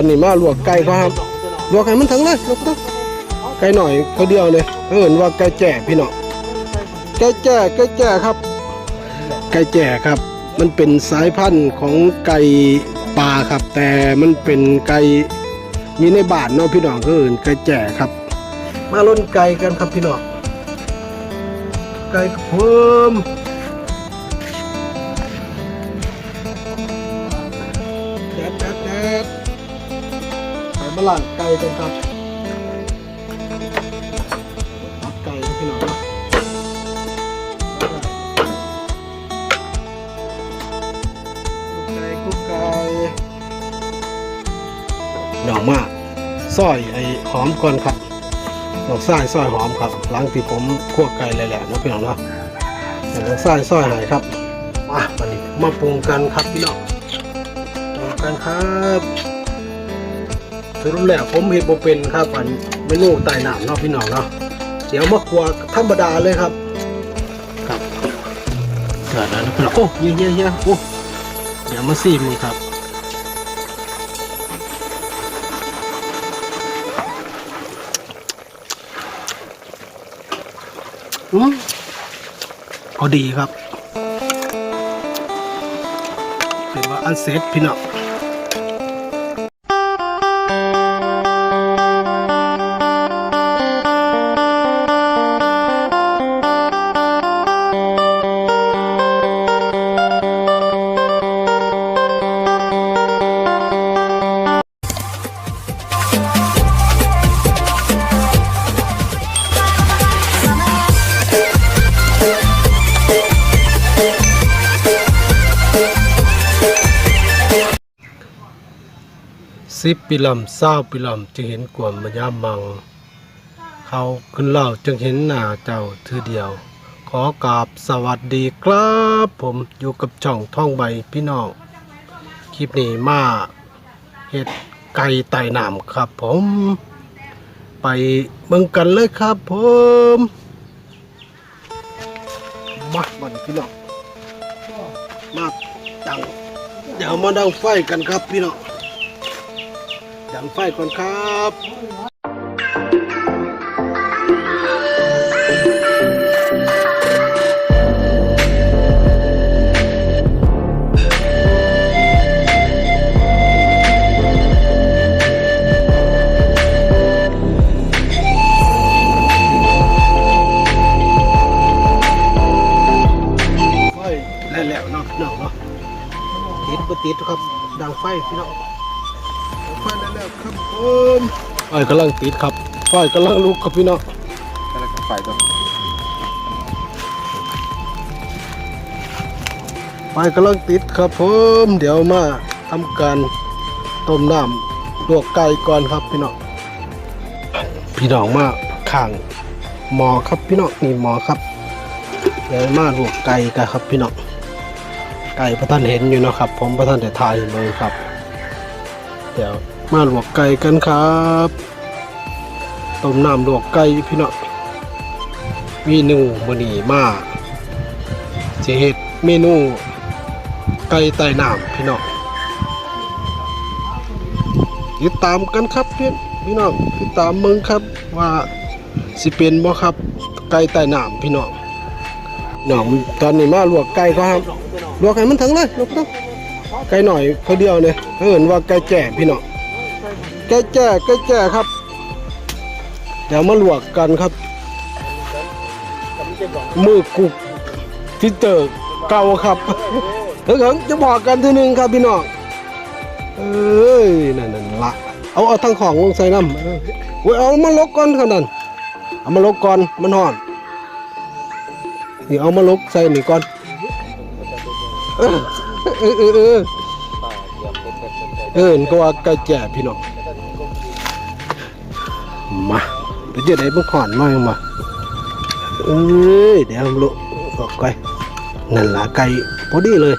อนนี้มาลวกไก่ครับลวกให้มันถึงเลยลวกถึงไก่หน่อยเขาเดียวเลยเอิ้นว่าไก่แจ่พี่น้องไก่แจ่ไก่แจ่ครับ ไก่แจ่ครับ มันเป็นสายพันธุ์ของไก่ป่าครับ แต่มันเป็นไก่มีในบานเนาะพี่น้องก็เอินไก่แจ่ครับ มาล้นไก่กันครับพี่น้องไก่เพิ่ม ไปมาล่างไก่กันครับตัดไก่พี่น้องเนาะกุ๊กไก่กุ๊กไก่ดอกมากซอยไอ้หอมก่อนครับดอกทรายซอยหอมครับหลังที่ผมคั่วไก่เลยแหละเนะพี่น้องเนาะดอกทรายซอยหายครับมาวันนี้มาปรุงกันครับพี่น้องปรุงกันครับ สรุปแล้วผมเห็นบ่เป็นครับอันเมนูไต่น้ำเนาะพี่น้องเนาะเดี๋ยวมาคั่วธรรมดาเลยครับ ครับเกิดแล้วนะพี่น้องโอ้เยอะเยอะเยอะโอ้เดี๋ยวมาซีมึงครับอืมพอดีครับเป็นว่าอันเซตพี่น้อง สิบปีลำเศร้าปีลำจึงเห็นกวมมายามัง เขาขึ้นเล่าจึงเห็นหน้าเจ้าเธอเดียว ขอกราบสวัสดีครับผมอยู่กับช่องท่องใบพี่น้องคลิปนี้มาเห็ดไก่ไต่น้ำครับผม ไปเบิ่งกันเลยครับผมมาบันพี่น้องมาดังเดี๋ยวมาดังไฟกันครับพี่น้อง ดังไฟก่อนครับไฟแล้วแล้วเนาะพี่น้องเนาะติดก็ติดครับดังไฟพี่น้อง ครับผมไฟกำลังติดครับไฟกำลังลุกครับพี่น้องแล้วก็ไฟตัวไฟกำลังติดครับผมเดี๋ยวมาทำการต้มน้ำลวกไก่ก่อนครับพี่น้องพี่น้องมาข้างหมอครับพี่น้องนี่หมอครับเดี๋ยวมาลวกไก่กันครับพี่น้องไก่พระท่านเห็นอยู่เนาะครับ ผมพระท่านแต่ทายเลยครับ เดี๋ยว มาลวกไก่กันครับต้มน้ำลวกไก่พี่น้องมีนึ่งมื้อนีมาสิเฮ็ดเมนูไก่ใต้น้ำพี่น้องติดตามกันครับพี่พี่น้องติดตามมืองครับว่าสิเป็นบ่ครับไก่ใต้น้ำพี่น้องน้องตอนนี้มาลวกไก่ก็ครับลวกให้มันถึงเลยลวกถึงไก่หน่อยเขาเดียวเนี่ยเขาเห็นว่าไก่แจ่พี่น้อง ไก่แจ่ไก่แจ่ครับ เดี๋ยวมาลวกกันครับ มือกุกที่เจอเก่าครับถึงถึงจะบอกกันทีหนึงครับพี่น้องเอ้ยนั่นนั่นละเอาเอาทั้งของลงใส่น้ำเออโอ้ยเอามาลกก่อนขนาดนั้นเอามาลกก่อนมันห่อนนี่เอามาลกใส่หนี่ก่อนเออเออเออเออเออก็ว่าไก่แจ่พี่น้อง มาเดี๋ยวจะได้บุกห่อนมายังมาเอ้ยเดี๋ยวลุกออกไปนั่นละไก่พอดีเลย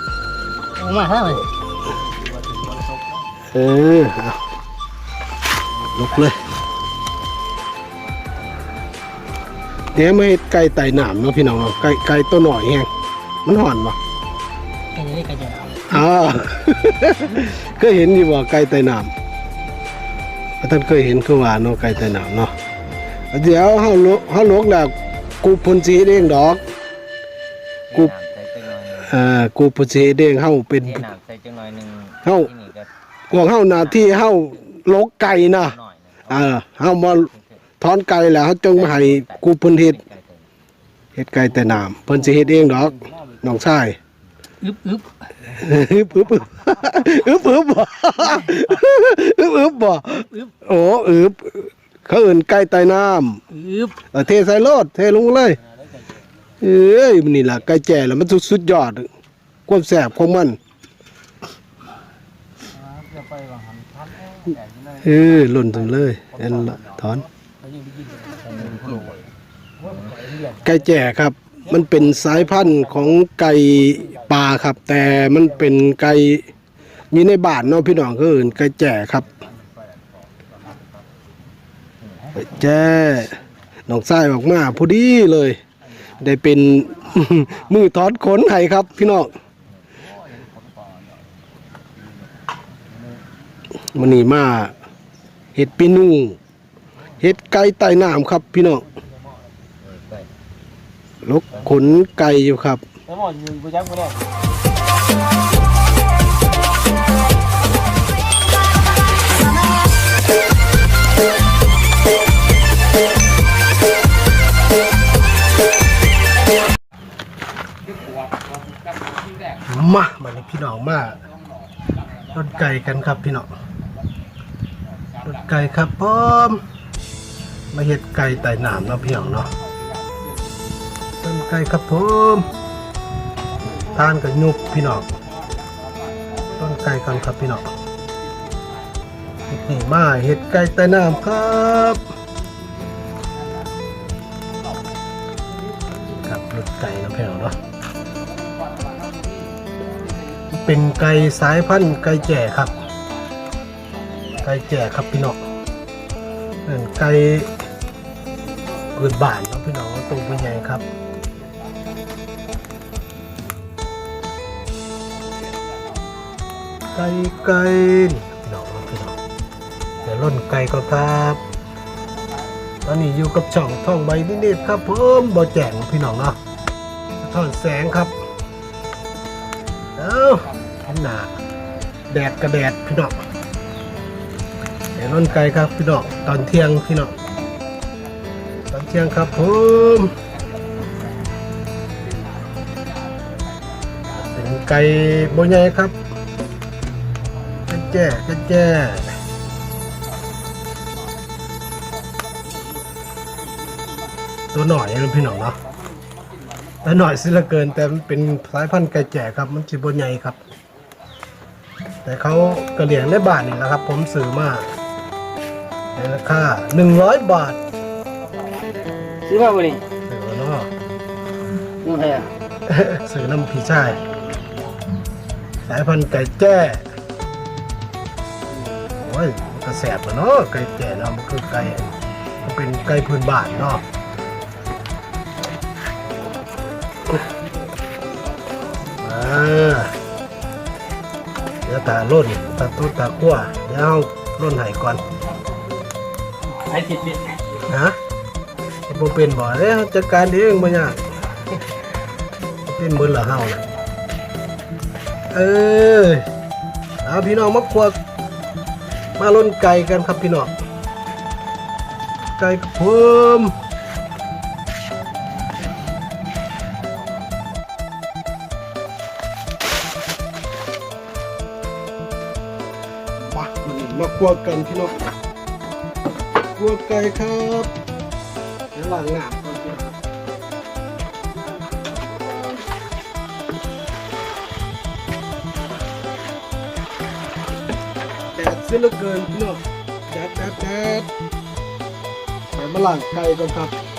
มาฮะเลยเออเอาลุกเลยเดี๋ยวไม่ไก่ไต่หนามเนาะพี่น้องเนาะไก่ไก่ตัวหน่อยแฮงมันห่อนปะแค่นี้ก็จะเอาอ้าวก็เห็นอยู่ว่าไก่ไต่หนาม บ่ท่านเคยเห็นคือว่าเนาะไก่ใต้น้ำเนาะเดี๋ยวเฮาลกเฮาลกแล้วกูเพุ่นสิเฮ็ดเองดอก กูน้ำใส่จังหน่อยหนึงเอ่อกูเพุ่นสิเฮ็ดเองเฮาเป็น เทน้ำใส่จังหน่อยหนึงเฮ้า ที่นี่ก็พวกเฮาหน้าที่เฮาลกไก่นะหน่อยหนึงเออเฮามาถอนไก่แล้วเฮาจึงมาให้กูเพิ่นเฮ็ดเฮ็ดไก่แต่น้ำเพิ่นสิเฮ็ดเองดอกน้องชาย อึบอึบอึบอึบอึบอึบอึบบ่อึบอึบบ่โอ้อึบเขาเอิ้นไก่ใต้น้ำอึบเออเทใส่รถเทลงเลยเอ้ยมันนี่ล่ะไก่แจ่แล้วมันสุดยอดความแซ่บของมันเออหล่นถึงเลยนั่นถอนไก่แจ่ครับ มันเป็นสายพันธุ์ของไก่ ป่าครับ แต่มันเป็นไก่อยู่ในบ้านเนาะพี่น้องก็อื่นไก่แจ่ครับไก่แจ่น้องทรายออกมาพอดีเลย ได้เป็นมือทอดขนให้ครับ พี่น้องมันนี่มาเห็ดปีนูเห็ดไก่ใต้น้ำครับ พี่น้องลกขนไก่อยู่ครับ แล้วหมออยู่กูจักกูได้มามานี่พี่น้องมาลดไก่กันครับพี่น้องลดไก่ครับพร้อมมาเห็ดไก่ไต่หนามเนาะพี่น้องเนาะต้นไก่ครับผม ทานกับยุบพี่น้องต้นไก่กันครับพี่น้องนี่มาเห็ดไก่ไต่หนามครับครับลดไก่นาะพี่น้องเนาะเป็นไก่สายพันธุ์ไก่แจ่ครับ ไก่แจ่ครับพี่น้องเป็นไก่พื้นบานเนาะพี่น้องตัวเป็นใหญ่ครับ ไก่ไก่พี่น้องพี่น้องเดี๋ยวล่นไก่ก็ครับ ตอนนี้อยู่กับช่องท่องใบนิดๆครับผมบ่แจ้งพี่น้องเนาะท้อนแสงครับเอาขันหนาแดดกระแดดพี่น้องเดี๋ยวน้นไกลครับพี่น้องตอนเที่ยงพี่น้องตอนเที่ยงครับผมเป็นไก่โบใหญ่ครับ แจ้ไก่แจ้ตัวหน่อยนะพี่น้องเนาะแต่หน่อยสิละเกิน แต่มันเป็นสายพันธุ์ไก่แจ่ครับ มันจิบใหญ่ครับ แต่เขากระเหลี่ยงในบ้านนี่แหละครับ ผมซื้อมาในราคาหนึ่งร้อยบาทซื้อมาบ่นี่ซื้อเนาะนู่นแท้ซื้อน้ำพี่ชายสายพันธุ์ไก่แจ้ อ้ยมันก็แสบอะเนาะไก่แจ้เนาะมันคือไก่มันเป็นไก่พื้นบ้านเนาะอ่าเดี๋ยวตาล่นตาตุ้ตาขั้วเดี๋ยวเอาล่นไห้ก่อนไอ้ติดนี่นะไอ้พวกเป็นบ่เอ้ยจัดการเองบ่ยากเป็นมือละเฮาน่ะเอ้ยเอาพี่น้องมาควัก มาล่นไก่กันครับพี่น้องไก่กับผมมาวันนี้มาควักกันพี่น้องกัวไก่ครับเดี๋ยวล้างน้ำ แดดเหลือเกินพี่น้องแดดแจ๊ดแจ๊ดี๋ยวมาล้างไก่ก่อนครับ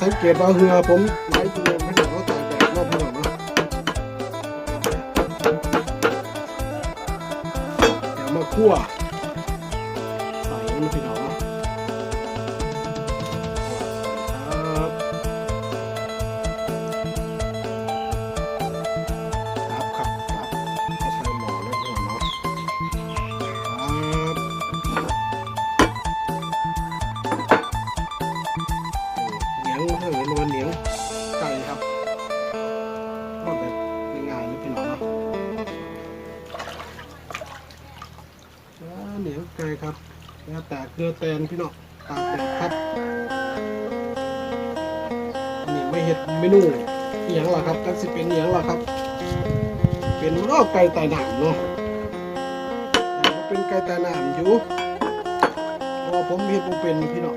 สังเกตว่าเรือผมไหลตัวไม่ถึงเขาตากแดดรอบถนนเนะเดี๋ยวมาคั่ว เตือแตนพี่น้องตากแดดครับอันนี่ไม่เห็ดเมนูเอียงหรอครับจักสิเป็นเอียงหรอครับ เป็นรอบไก่ไต่หนามเนาะเป็นไก่ไต่หนามอยู่พอผมเห็ดผมเป็นพี่น้อง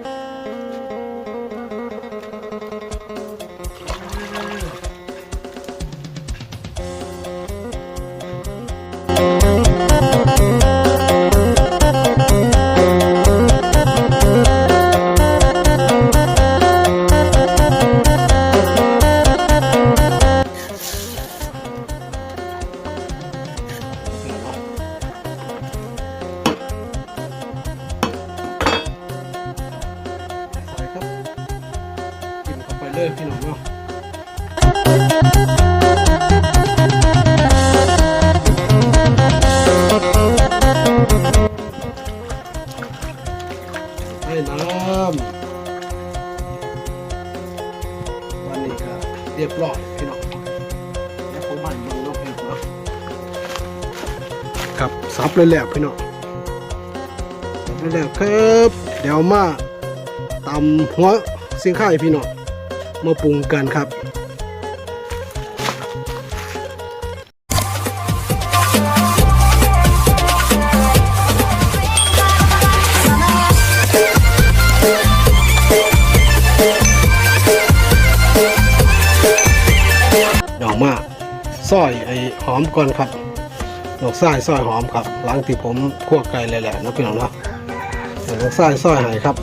เลยแหละพี่น้องซับเลยแหละครับเดี๋ยวมาตำหัวเสียงข้าวให้พี่น้องมาปรุงกันครับดอกมาซอยไอ้หอมก่อนครับ ดอกไส้ซอยหอมครับ หลังที่ผมคั่วไก่เลยแหละนะพี่น้องเนาะดอกไส้ซอยให้ครับ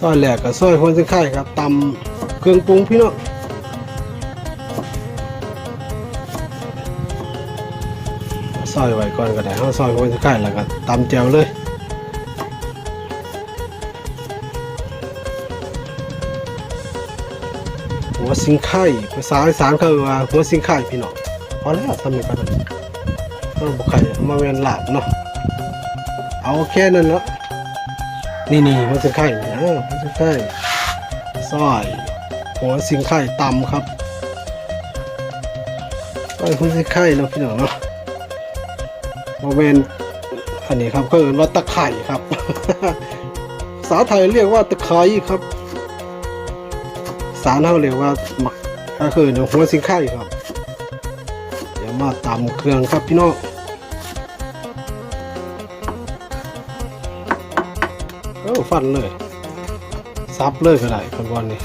ซอยแหลกกับซอยคนสิไข่ครับตำเครื่องปรุงพี่น้องซอยไว้ก่อนก็ได้ห้าซอยคนสิไข่แล้วก็ตำแจวเลยหัวสิงไข่ภาษาอีสานเขาว่าหัวสิงไข่พี่น้อง อแล้วทำนี่ก็ได้ต้อบุกไข่มาเวียนหลาบเนาะเอาแค่นั้นเนาะนี่นี่มันสิงไข่นะมันสิงไข่ซอยหัวสิงไข่ตำครับซอยหัวสิงไข่เนาะพี่น้องเนาะโมเมนอันนี้ครับก็เรียกว่าตะไคร่ครับภาษาไทยเรียกว่าตะไคร้ครับภาษาเราเรียกว่าหมักก็คือหัวสิงไข่ครับ มาตำเครื่องครับพี่น้องโอ้ฟันเลยซับเลยก็ได้คนวันนี้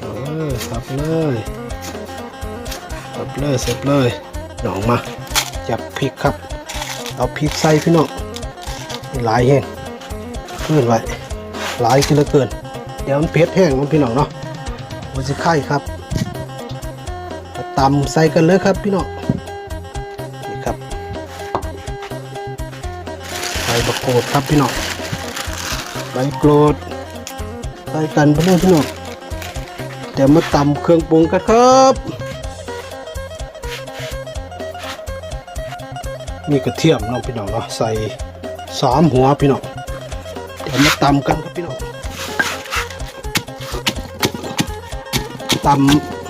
เออซับเลยซับเลยเซับเลยหนองมาจับพริกครับ เอาพริกใส่พี่น้องหลายแห้งเพื่อนไว้หลายขึ้นเหลือเกิน เดี๋ยวมันเผ็ดแห้งมันพี่น้องเนาะมันจะไข่ครับ ตำใส่กันเลยครับพี่น้องนี่ครับใส่บะโกดครับพี่น้องใบโกรดใส่กันไปเลยพี่น้องเดี๋ยวมาตำเครื่องปรุงกันครับมีกระเทียมเนาะพี่น้องเนาะใส่สามหัวพี่น้องเดี๋ยวมาตำกันครับพี่น้องตำ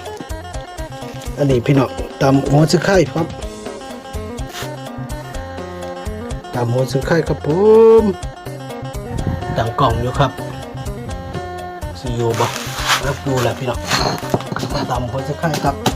อันนี้พี่น้องตำหัวซื้อไข่ครับตำหัวซื้อไข่ครับผมตังกล่องอยู่ครับซีอูบ่รับดูแหละพี่น้องตำหัวซื้อไข่ครับ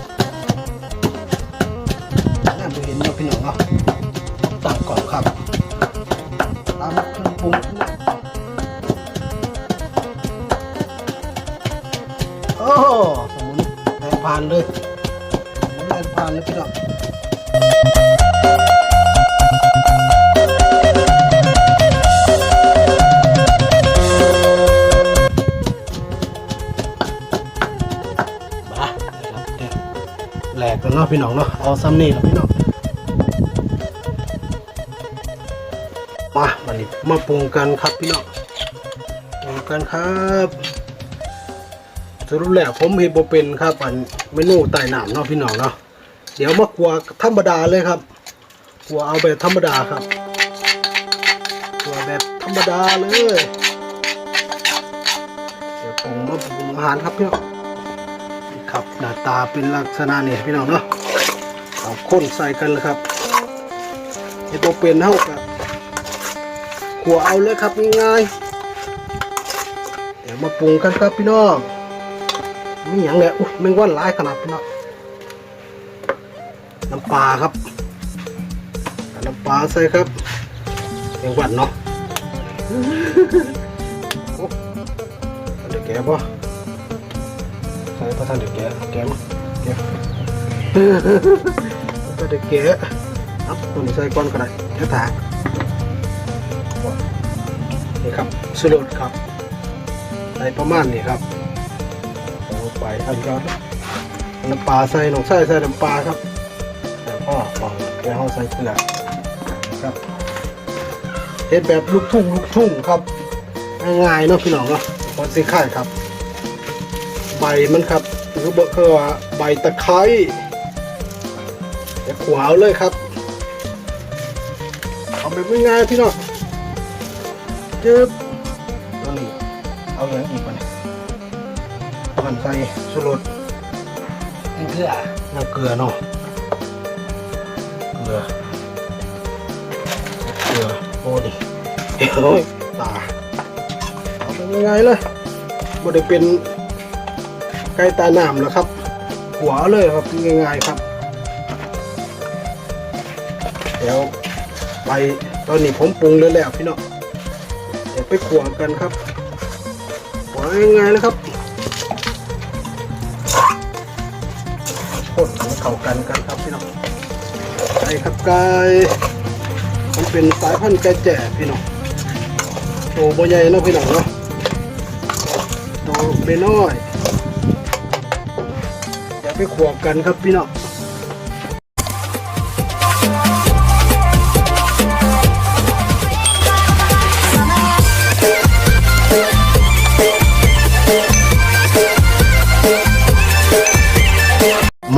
พี่น้องเนาะเอาซ้ำนี่แล้วพี่น้องมาวันนี้มาปรุงกันครับพี่น้องปรุงกันครับสรุปแล้วผมเห็นบ่เป็นครับอันเมนูไต่น้ำเนาะพี่น้องเนาะเดี๋ยวมากัวธรรมดาเลยครับกัวเอาแบบธรรมดาครับกัวแบบธรรมดาเลยเดี๋ยวผมมาปรุงอาหารครับพี่น้องนี่ครับหน้าตาเป็นลักษณะนี้พี่น้องเนาะ เอาข้นใส่กันเลยครับเห็นบ่เป็นเท่ากับขัวเอาเลยครับง่ายๆเดี๋ยวมาปรุงกันครับพี่น้องมีอย่างเนี่ยอุ้ยแมงวันหลายขนาดพี่น้องน้ำปลาครับน้ำปลาใส่ครับแมงวันเนาะโอ้ท่านเด็กแก่ป่ะใส่พระทานเด็กแกแกมั้ยแก ท่านเด็กแก่ครับตัวนี้ใส่ก้อนก็ได้เดี๋ยวถานี่ครับสรุปครับใส่ประมาณนี้ครับลงไปอันยอดน้ำปลาใส่หนองใส่ใส่น้ำปลาครับแล้วก็ฟังแก้วใส่เกลือครับเฮ็ดแบบลูกทุ่งลูกทุ่งครับง่ายๆเนาะพี่น้องเนาะพอสิข่ายครับ ใบมันครับคือเบอร์คือว่าใบตะไคร้ วาวเลยครับเอาแบบง่ายๆพี่น้องจึ๊บตัวนี้เอาอย่างอีกไปมันใส่สุรสนั่นคืออะน้ำเกลือเนาะเกลือเกลือโอ้ดิโอ้ยตาเอาเป็นยังไงเลยบ่ได้เป็นไก่ตาหนามแล้วครับ หัวเลยครับง่ายๆครับ เดี๋ยวไปตอนนี้ผมปรุงเลยแล้วพี่น้องเดี๋ยวไปขวากันครับขวยังไงนะครับคนเข้ากันกันครับพี่น้องไก่ครับไก่มันเป็นสายพันธุ์ไก่แจ่พี่น้องโตบ่ใหญ่เนาะพี่น้องเนาะโตไม่น้อยเดี๋ยวไปขวากันครับพี่น้อง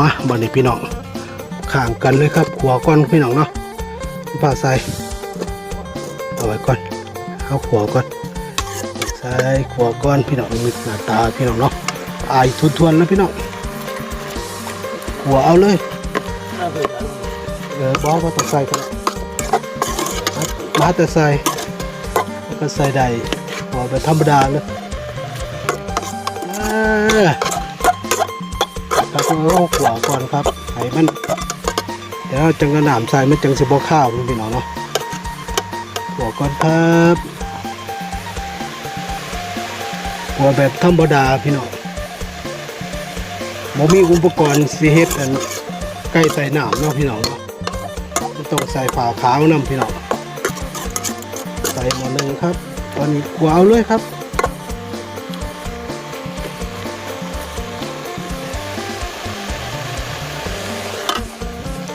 มาบันนี้พี่น้องข้างกันเลยครับขัวก่อนพี่น้องเนาะผ่าใส่เอาไว้ก่อนเอาขัวก่อนใส่ขวก่อนพี่น้องมีหน้าตาพี่น้องเนาะอายทุนๆแล้วพี่น้องขัวเอาเลยเบื่อออบอกว่าต้องใส่กันมาแต่ใส่แล้วก็ใส่ได้หัวแบบธรรมดาเลยอ่าครับต้องเอาขัวาก่อนครับให้มัน เดี๋ยวจังกระหน่ำใส่มันจังสิบ่ข้าวมันพี่น้องเนาะขวก่อนครับหัวแบบธรรมดาพี่น้องบ่มีอุปกรณ์สิเฮ็ดอันใกล้ใส่หน้ำเนาะพี่น้องเนาะไม่ต้องใส่ฝาขาวนำพี่น้องใส่หมดเลยครับ ตอนนี้กวาเลยครับ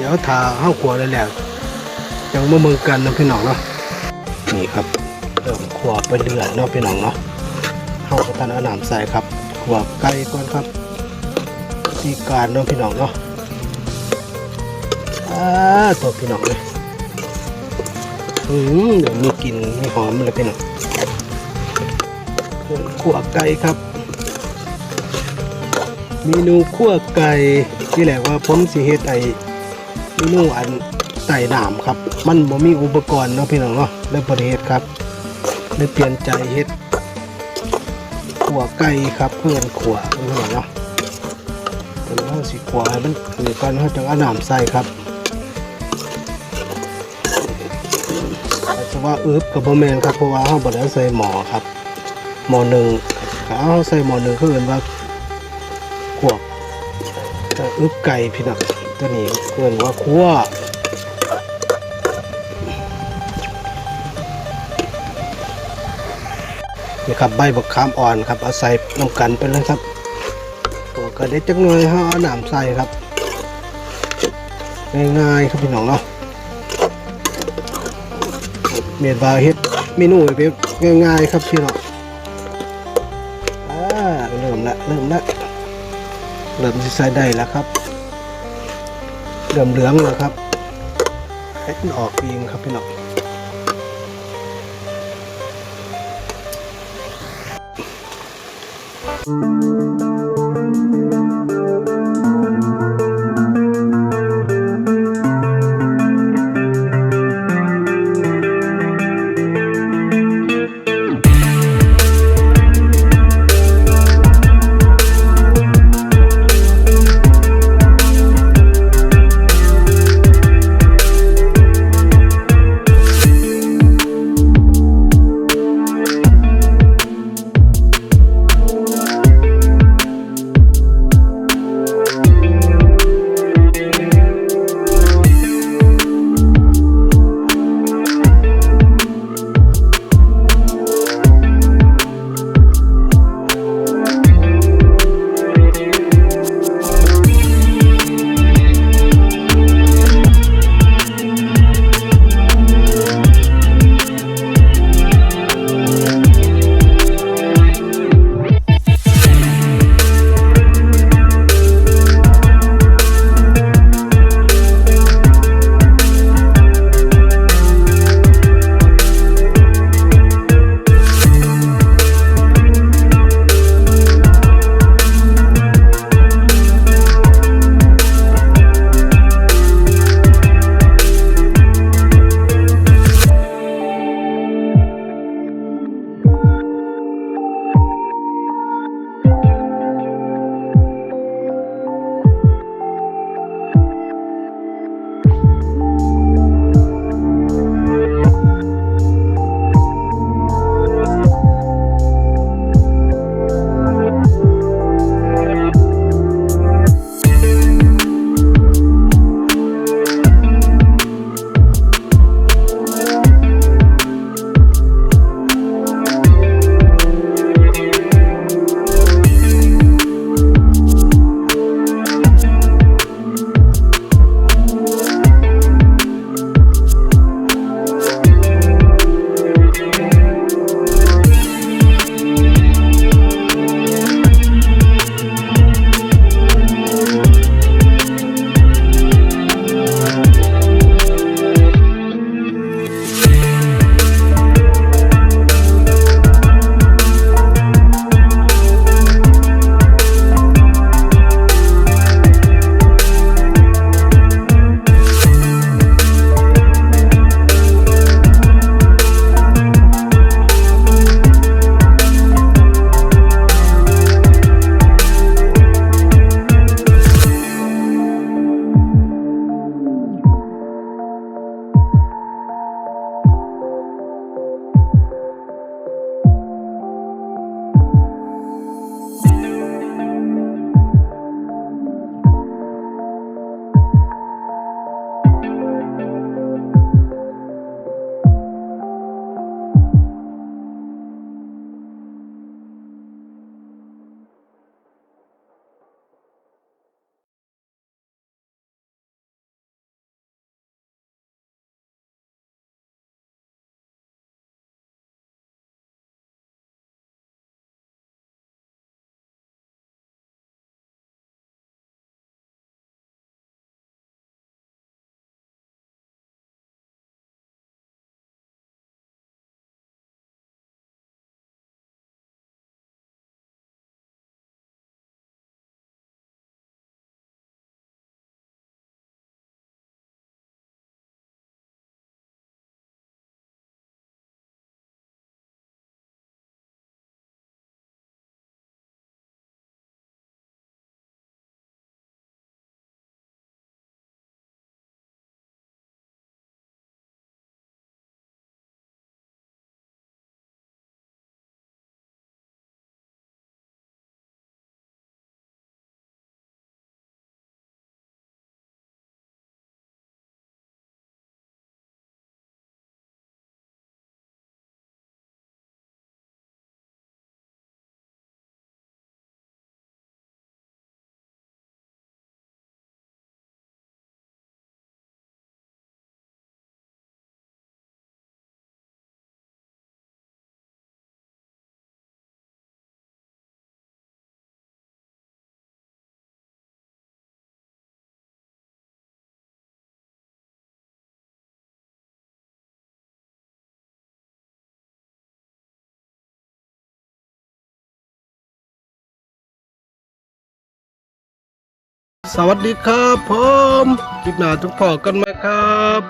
ดี๋ยวทาห้าวขัวเลยแหละยังมาเมืองกันนะพี่น้องเนาะนี่ครับเริ่มขัวไปเรื่อยเนาะพี่น้องเนาะเฮาก็ตันอาหน้ำใส่ครับขัวไก่ก่อนครับที่การเนาะพี่น้องเนาะอ่าตัวพี่น้องเลยอืมเดี๋ยวมีกลิ่นมีหอมเลยพี่น้องขัวไก่ครับเมนูคั่วไก่นี่แหละว่าผมสิเฮ็ดไอ เมนูอันไต่หนามครับ มันบ่มีอุปกรณ์เนาะพี่น้องเนาะเลยบ่ได้เฮ็ดครับเลยเปลี่ยนใจเฮ็ดขัวไก่ครับเพื่อนขัวพี่น้องเนาะเดี๋ยวเราสิขัวให้มันคือก่อนเฮาจังเอาน้ำใส่ครับอาจจะว่าอึบกับบ่แมนครับเพราะว่าเฮาบ่ได้เอใส่หมอครับหมอหนึ่งเอาใส่หมอหนึ่งคือเอินว่าพวกเอ่ออึบไก่พี่น้อง ตัวนี้เพื่อนว่าคั่วนี่ครับใบบักขามอ่อนครับเอาใส่น้ำกันไปเลยครับตัวกระเด็ดจังเลยฮะเอาน้ำใส่ครับ ง่ายๆครับพี่น้องเนาะเมียนบาเฮ็ดเมนูแบบง่ายๆครับพี่น้องเริ่มละเริ่มละเริ่มจะใส่ได้แล้วครับ เหลืองๆนะครับให้มันออกเองครับพี่น้องอืม สวัสดีครับผมคลิปหน้าทุกพอกันไหมครับ